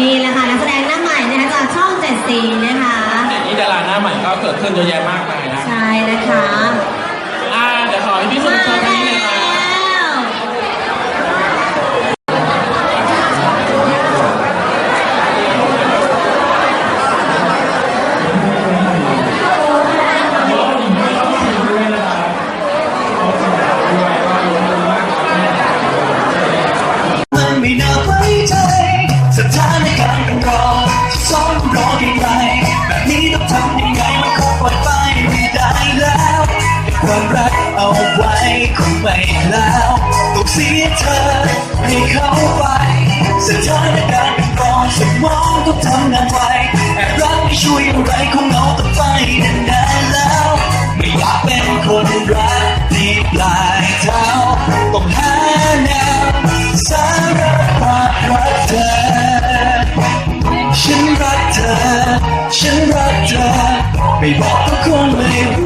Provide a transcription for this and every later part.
นี่แหละค่ะนักแสดงหน้าใหม่นะคะจากช่องเจ็ดสีนะคะนี่ดาราหน้าใหม่ก็เกิดขึ้นเยอะแยะมากมายนะ ใช่นะคะ ไม่แล้วต้องเสียเธอให้เขาไปสถานการณ์มันรอสมองต้องทำงานไวแอบรักไม่ช่วยอะไรคงเหงาต่อไปนานๆแล้ว ไม่อยากเป็นคนรักที่ปลายเท้าต้องหาแนวสารพัดรักเธอ ฉันรักเธอ ฉันรักเธอ ไม่บอกทุกคนไม่รู้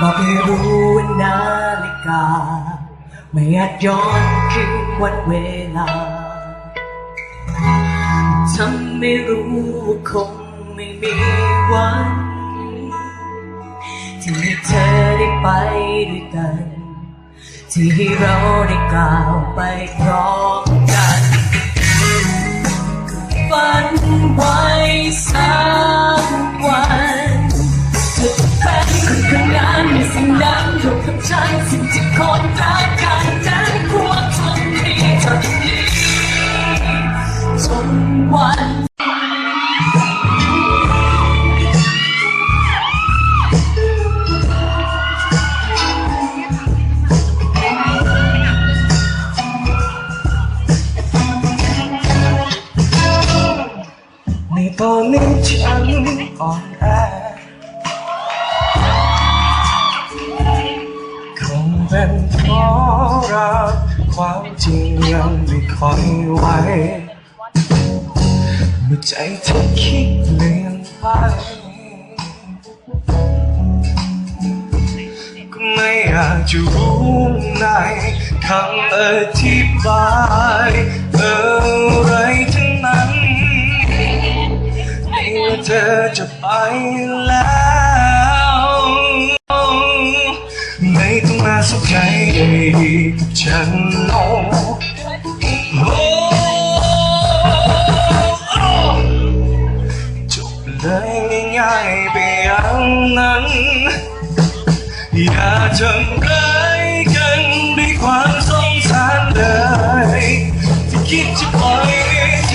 บอกให้รู้ว่านาฬิกา ไม่อาจย้อนคืนวันเวลาทำไม่รู้ว่าคงไม่มีวัน ที่ให้เธอได้ไปด้วยกัน ที่ให้เราได้ก้าวไปพร้อมกันฝันไว้สัก กับฉันสิ่งที่คนรักกันนั้นควรทำให้เธอดีจนวันในตอนนี้ฉันอ่อนแอ เป็นเพราะรักความจริงยังไม่ค่อยไหวเมื่อใจเธอคิดเลี่ยนไปก็ไม่อยากจะรู้ในคำอธิบายอะไรทั้งนั้นในเมื่อเธอจะไปแล้ว สนใจใดกับฉันโอ้โอ้โอ้จบเลยง่ายๆไปอย่างนั้น อย่าทำร้ายกันด้วยความสงสารเลยที่คิดจะปล่อย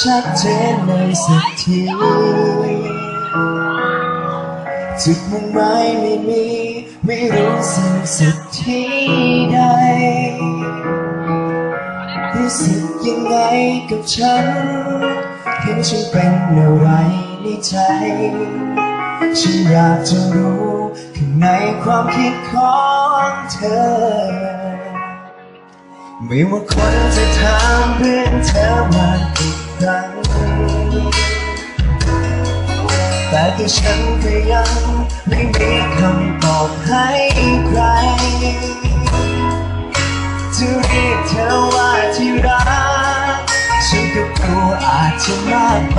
ชัดเจนเลยสักทีจุดมุ่งหมายไม่มี ไม่รู้สิ้นสุดที่ใดรู้สึกยังไงกับฉันเห็นฉันเป็นอะไรในใจ ฉันอยากจะรู้ข้างในความคิดของเธอ ไม่ว่าคนจะถามเรื่องเธอมากี่ ครั้งแต่แต่ที่ฉันก็ยังไม่มีคำตอบให้ใครจะเรียกเธอว่าที่รัก ฉันก็กลัวอาจจะมากไป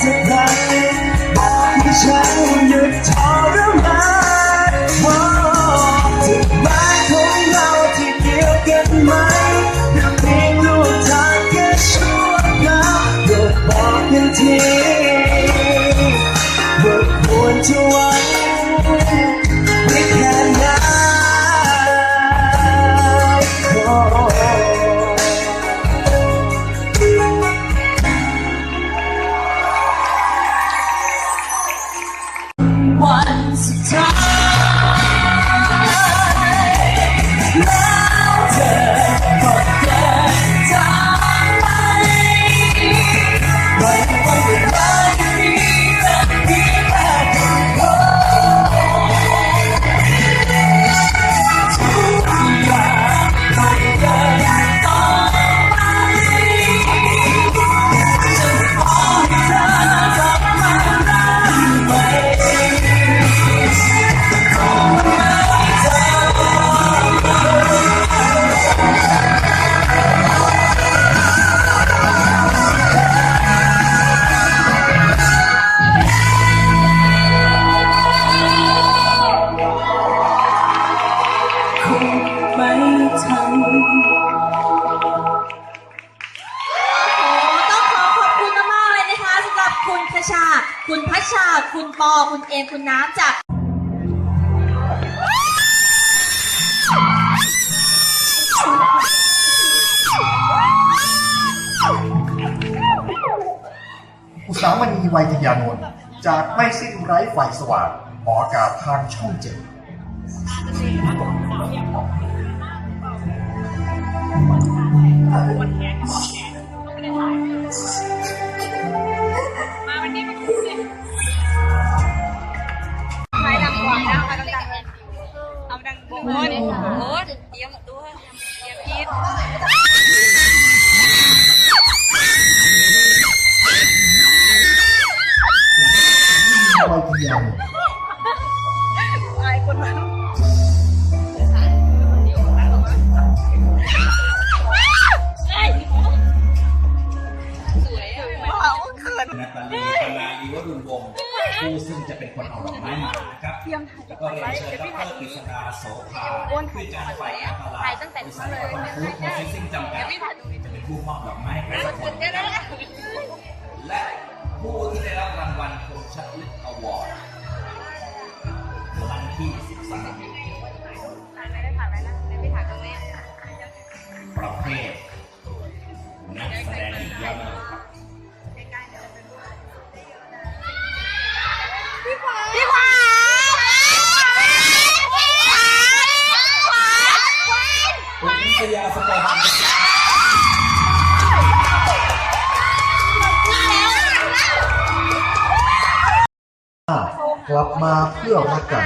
สักครั้งบอกให้ฉันหยุดทรมานบอกจุดหมายของเราที่เดียวกันไหมหรือเพียงรูปทางแค่ชั่วคราวโปรดบอกกันทีว่าควรจะไว้ ชชา คุณปอ คุณเอมคุณน้ำจากอุตสามณีวัยทยานนท์จากไม่สิ้นไร้ไฟสว่างออกอากาศทางช่องเจ็ดไเอาดังโบนนเตรียมตัวเตรียมคิดวัยทยานนท์อายคนนั้นสวยอะว้าวเขินนัตาลีปนาลีวรุณวงศ์ ผู้ซึ่งจะเป็นคนเอาดอกไม้มานะครับแล้วก็เรียนเชิญดรกฤษดาโสภาผู้จัดฝ่ายการตลาดบริษัทคอนฟูดโปรเซสซิ่งจำกัดจะเป็นผู้มอบดอกไม้ให้กับคนและผู้ที่ได้รับรางวัลคมชัดลึกอวอร์ดครั้งที่13ประเภทนักแสดงหญิงยอดเยี่ยม สปอร์ตกลับมาเพื่อรักกัน